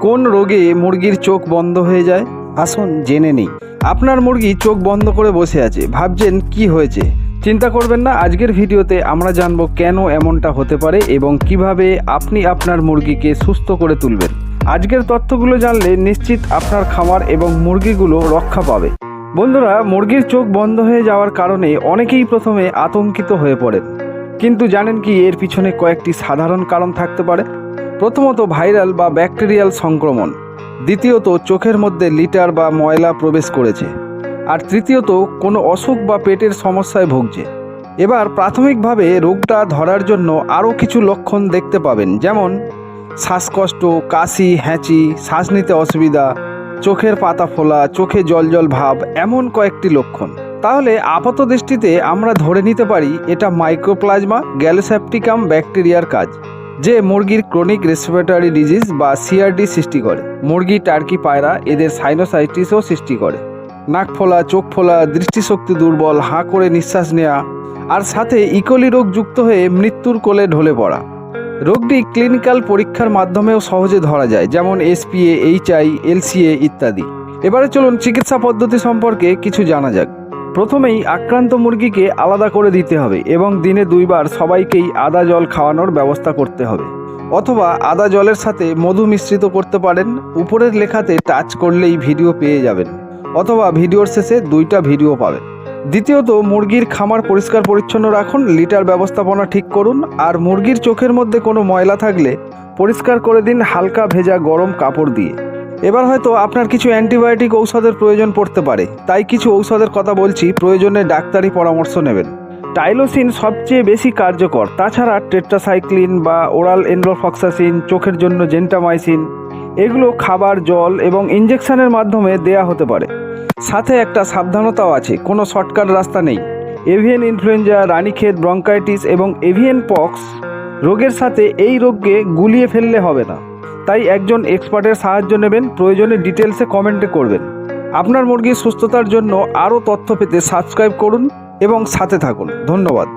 কোন রোগে মুরগির চোখ বন্ধ হয়ে যায়? আসুন জেনে নেই। আপনার মুরগি চোখ বন্ধ করে বসে আছে। ভাবছেন কি হয়েছে? চিন্তা করবেন না, আজকের ভিডিওতে আমরা জানব কেন এমনটা হতে পারে এবং কীভাবে আপনি আপনার মুরগিকে সুস্থ করে তুলবেন। আজকের তথ্যগুলো জানলে নিশ্চিত আপনার খামার এবং মুরগিগুলো রক্ষা পাবে। বন্ধুরা, মুরগির চোখ বন্ধ হয়ে যাওয়ার কারণে অনেকেই প্রথমে আতঙ্কিত হয়ে পড়েন। কিন্তু জানেন কি, এর পিছনে কয়েকটি সাধারণ কারণ থাকতে পারে। প্রথমত ভাইরাল বা ব্যাকটেরিয়াল সংক্রমণ, দ্বিতীয়ত চোখের মধ্যে লিটার বা ময়লা প্রবেশ করেছে, আর তৃতীয়ত কোনো অসুখ বা পেটের সমস্যায় ভুগছে। এবার প্রাথমিকভাবে রোগটা ধরার জন্য আরও কিছু লক্ষণ দেখতে পাবেন, যেমন শ্বাসকষ্ট, কাশি, হ্যাঁচি, শ্বাস নিতে অসুবিধা, চোখের পাতা ফোলা, চোখে জল জল ভাব, এমন কয়েকটি লক্ষণ। তাহলে আপাত দৃষ্টিতে আমরা ধরে নিতে পারি এটা মাইক্রোপ্লাজমা, গ্যালোসেপ্টিকাম ব্যাকটেরিয়ার কাজ। যে মুরগির ক্রনিক রেসপিরেটরি ডিজিজ বা সিআরডি সৃষ্টি করে। মুরগি টার্কি পায়রা এদের সাইনোসাইটিসও সৃষ্টি করে। নাক ফোলা, চোখ ফোলা, দৃষ্টিশক্তি দুর্বল, হাঁ করে নিঃশ্বাস নেওয়া আর সাথে ইকোলি রোগ যুক্ত হয়ে মৃত্যুর কোলে ঢলে পড়া। রোগটি ক্লিনিক্যাল পরীক্ষার মাধ্যমেও সহজে ধরা যায়, যেমন এসপিএ এইচআই এলসিএ ইত্যাদি। এবারে চলুন চিকিৎসা পদ্ধতি সম্পর্কে কিছু জানা যাক। প্রথমেই আক্রান্ত মুরগিকে আলাদা করে দিতে হবে এবং দিনে দুইবার সবাইকেই আদা জল খাওয়ানোর ব্যবস্থা করতে হবে। অথবা আদা জলের সাথে মধু মিশ্রিত করতে পারেন, উপরের লেখাতে টাচ করলেই ভিডিও পেয়ে যাবেন, অথবা ভিডিওর শেষে দুইটা ভিডিও পাবেন। দ্বিতীয়ত, মুরগির খামার পরিষ্কার পরিচ্ছন্ন রাখুন, লিটার ব্যবস্থাপনা ঠিক করুন, আর মুরগির চোখের মধ্যে কোনো ময়লা থাকলে পরিষ্কার করে দিন হালকা ভেজা গরম কাপড় দিয়ে। এবার হয়তো আপনার কিছু অ্যান্টিবায়োটিক ঔষধের প্রয়োজন পড়তে পারে। তাই কিছু ঔষধের কথা বলছি, প্রয়োজনে ডাক্তারি পরামর্শ নেবেন। টাইলোসিন সবচেয়ে বেশি কার্যকর। তাছাড়া টেট্রাসাইক্লিন বা ওরাল এন্ড্রোফক্সাসিন, চোখের জন্য জেন্টামাইসিন, এগুলো খাবার, জল এবং ইঞ্জেকশনের মাধ্যমে দেয়া হতে পারে। সাথে একটা সাবধানতাও আছে, কোনো শর্টকাট রাস্তা নেই। এভিয়ান ইনফ্লুয়েঞ্জা, রানীক্ষেত, ব্রঙ্কাইটিস এবং এভিয়ান পক্স রোগের সাথে এই রোগকে গুলিয়ে ফেললে হবে না। তাই একজন এক্সপার্টের সাহায্য নেবেন, প্রয়োজনে ডিটেলসে কমেন্টে করবেন। আপনার মুরগির সুস্থতার জন্য আরও তথ্য পেতে সাবস্ক্রাইব করুন এবং সাথে থাকুন। ধন্যবাদ।